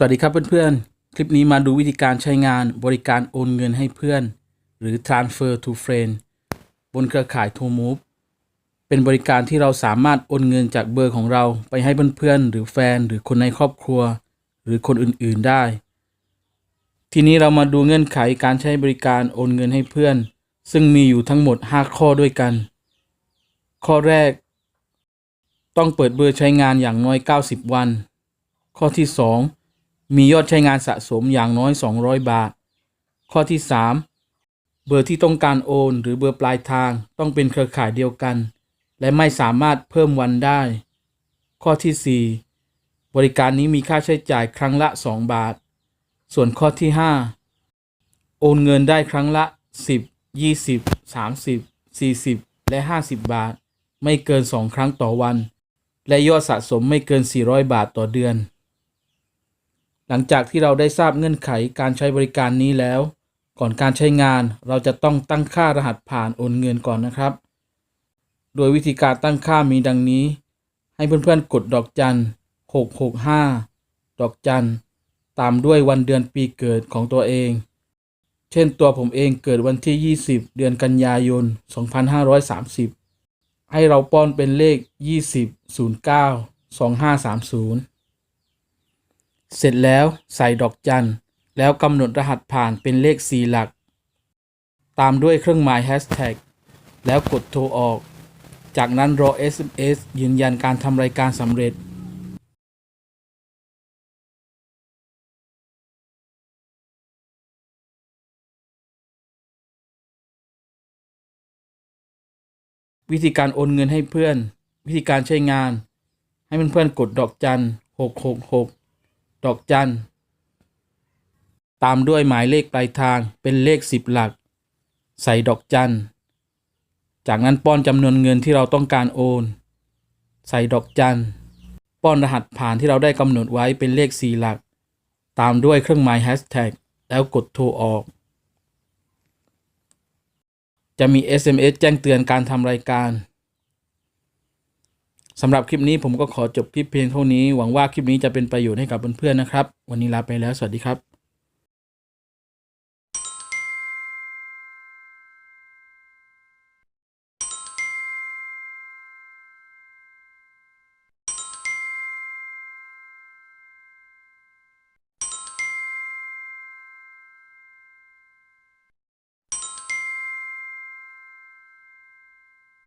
สวัสดีครับเพื่อนๆ คลิปนี้มาดูวิธีการใช้งานบริการโอนเงินให้เพื่อน หรือ transfer to friend บนเครือข่าย t o m o v e เป็นบริการที่เราสามารถโอนเงินจากเบอร์ของเราไปให้เพื่อนๆ หรือแฟนหรือคนในครอบครัว หรือคนอื่นๆได้ ทีนี้เรามาดูเงื่อนไขการใช้บริการโอนเงินให้เพื่อน ซึ่งมีอยู่ทั้งหมด 5 ข้อด้วยกัน ข้อแรก ต้องเปิดเบอร์ใช้งานอย่างน้อย 90 วัน ข้อที่ 2 มียอดใช้งานสะสมอย่างน้อย 200 บาท ข้อที่ 3 เบอร์ที่ต้องการโอน หรือเบอร์ปลายทางต้องเป็นเครือข่ายเดียวกัน และไม่สามารถเพิ่มวันได้ ข้อที่ 4 บริการนี้มีค่าใช้จ่ายครั้งละ 2 บาท ส่วนข้อที่ 5 โอนเงินได้ครั้งละ 10 20 30 40 และ 50 บาท ไม่เกิน 2 ครั้งต่อวัน และยอดสะสมไม่เกิน 400 บาทต่อเดือน หลังจากที่เราได้ทราบเงื่อนไขการใช้บริการนี้แล้ว ก่อนการใช้งานเราจะต้องตั้งค่ารหัสผ่านโอนเงินก่อนนะครับ โดยวิธีการตั้งค่ามีดังนี้ ให้เพื่อนๆกดดอกจัน 665 ดอกจัน ตามด้วยวันเดือนปีเกิดของตัวเอง เช่นตัวผมเองเกิดวันที่ 20 เดือนกันยายน 2530 ให้เราป้อนเป็นเลข 20 09 2530 เสร็จแล้วใส่ดอกจัน แล้วกำหนดรหัสผ่านเป็นเลข 4 หลัก ตามด้วยเครื่องหมายแฮชแท็กแล้วกดโทรออก จากนั้นรอ SMS ยืนยันการทำรายการสำเร็จวิธีการโอนเงินให้เพื่อน วิธีการใช้งาน ให้เพื่อนๆกดดอกจัน666 ดอกจัน ตามด้วยหมายเลขปลายทางเป็นเลข 10 หลัก ใส่ดอกจัน จากนั้นป้อนจำนวนเงินที่เราต้องการโอน ใส่ดอกจัน ป้อนรหัสผ่านที่เราได้กำหนดไว้เป็นเลข 4 หลัก ตามด้วยเครื่องหมายแฮชแท็กแล้วกดโทรออก จะมี SMS แจ้งเตือนการทำรายการ สำหรับคลิปนี้ผมก็ขอจบคลิปเพียงเท่านี้ หวังว่าคลิปนี้จะเป็นประโยชน์ให้กับเพื่อนๆนะครับ วันนี้ลาไปแล้ว สวัสดีครับ